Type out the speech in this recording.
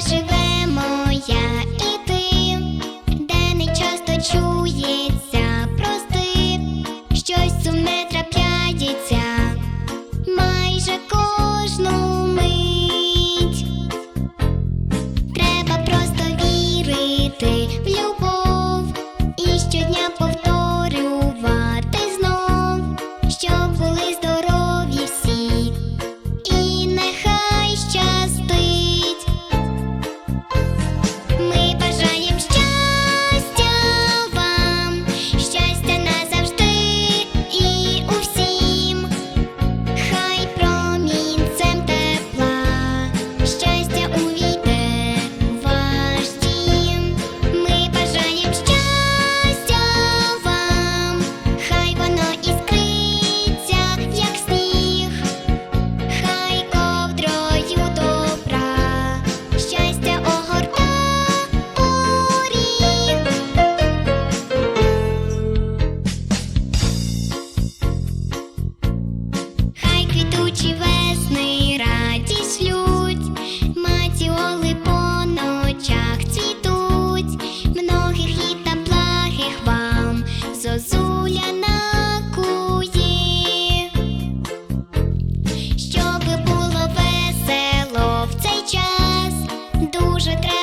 живемо я і ти, де не часто чує. уже тратить.